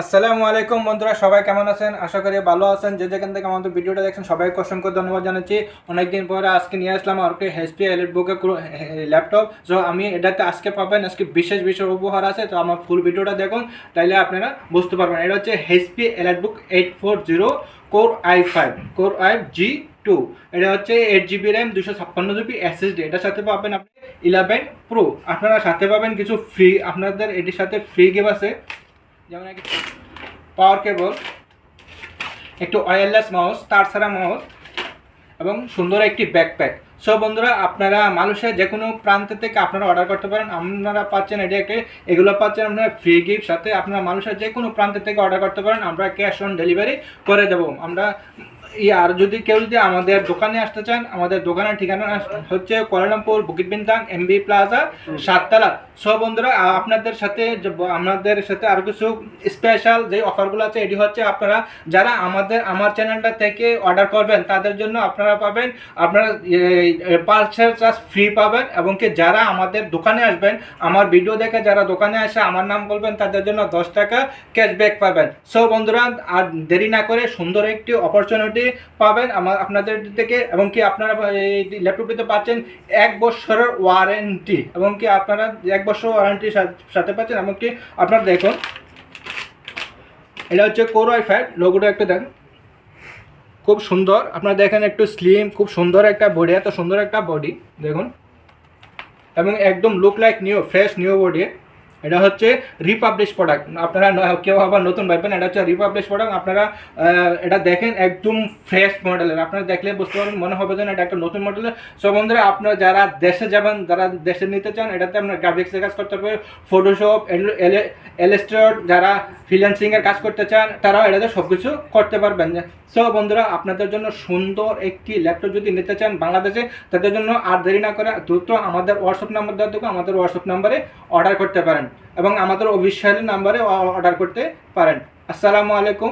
আসসালামু আলাইকুম বন্ধুরা, সবাই কেমন আছেন? আশা করি ভালো আছেন। যে যেখান থেকে আমাদের ভিডিওটা দেখছেন, সবাইকে অসংখ্য ধন্যবাদ জানাচ্ছি। অনেকদিন পরে আজকে নিয়ে আসলাম আর কি হেসপি এলিট বুকের ল্যাপটপ সো আমি এটাতে আজকে পাবেন, আজকে বিশেষ বিশেষ উপহার আছে। তো আমার ফুল ভিডিওটা দেখুন, তাইলে আপনারা বুঝতে পারবেন। এটা হচ্ছে Elite Book eight four zero core i five core i G two এটা হচ্ছে এইট জিবি র্যাম দুশো ছাপ্পান্ন জিবি এসএসডি এটার সাথে পাবেন আপনি ইলেভেন প্রো আপনারা সাথে পাবেন কিছু ফ্রি আপনাদের এটির সাথে ফ্রি গেম আছে। যেমন পাওয়ার কেবল একটু ওয়্যারলেস মাউস তার ছাড়া মাউস এবং সুন্দর একটি ব্যাকপ্যাক সো বন্ধুরা, আপনারা মানুষের যে কোনো প্রান্ত থেকে আপনারা অর্ডার করতে পারেন। আপনারা পাচ্ছেন এটি একটা, এগুলো পাচ্ছেন আপনারা ফ্রি গিফট সাথে আপনারা মানুষের যে কোনো প্রান্ত থেকে অর্ডার করতে পারেন। আমরা ক্যাশ অন ডেলিভারি করে দেবো। আমরা আর যদি কেউ যদি আমাদের দোকানে আসতে চান আমাদের দোকানের ঠিকানা হচ্ছে Kuala Lumpur Bukit Bintang MB Plaza সাততলা। সব বন্ধুরা আপনাদের সাথে আমাদের সাথে আরও কিছু স্পেশাল যে অফারগুলো আছে এটি হচ্ছে আপনারা যারা আমাদের আমার চ্যানেলটা থেকে অর্ডার করবেন তাদের জন্য আপনারা পাবেন আপনারা পার্সেল চার্জ ফ্রি পাবেন এবং কি যারা আমাদের দোকানে আসবেন আমার ভিডিও দেখে যারা দোকানে আসে আমার নাম বলবেন তাদের জন্য দশ টাকা ক্যাশব্যাক পাবেন। সো বন্ধুরা আর দেরি না করে সুন্দর একটি অপরচুনিটি পাবেন আমার আপনাদের থেকে এবং কি আপনারা এই ল্যাপটপটিতে পাচ্ছেন এক বছরের ওয়ারেন্টি এবং কি আপনারা এক বছর ওয়ারেন্টির সাথে পাচ্ছেন এবং কি আপনারা দেখুন। এটা হচ্ছে কোর ওয়াই ফাইভ লোগোটা একটু দেখেন খুব সুন্দর। আপনারা দেখেন একটু স্লিম খুব সুন্দর একটা বডি এত সুন্দর একটা বডি দেখুন। এবং একদম look like new fresh new body এটা হচ্ছে রিপাবলিশ প্রোডাক্ট আপনারা কেউ আবার নতুন ভাববেন, এটা হচ্ছে রিপাবলিশ প্রোডাক্ট আপনারা এটা দেখেন একদম ফ্রেশ মডেলের আপনারা দেখলে বুঝতে পারবেন, মনে হবে যেন এটা একটা নতুন মডেলের সব বন্ধুরা, আপনারা যারা দেশে যাবেন, যারা দেশে নিতে চান, এটাতে আপনার গ্রাফিক্সের কাজ করতে হবে ফটোশপ এলস্টোর যারা ফ্রিল্যান্সিংয়ের কাজ করতে চান, তারাও এটাতে সব কিছু করতে পারবেন। সো বন্ধুরা, আপনাদের জন্য সুন্দর একটি ল্যাপটপ যদি নিতে চান বাংলাদেশে, তাদের জন্য আর দেরি না করে দ্রুত আমাদের হোয়াটসঅ্যাপ নাম্বার দেওয়া দেবো আমাদের হোয়াটসঅ্যাপ নাম্বারে অর্ডার করতে পারেন। এবং আমাদের অফিসিয়াল নাম্বারে অর্ডার করতে পারেন। আসসালামু আলাইকুম।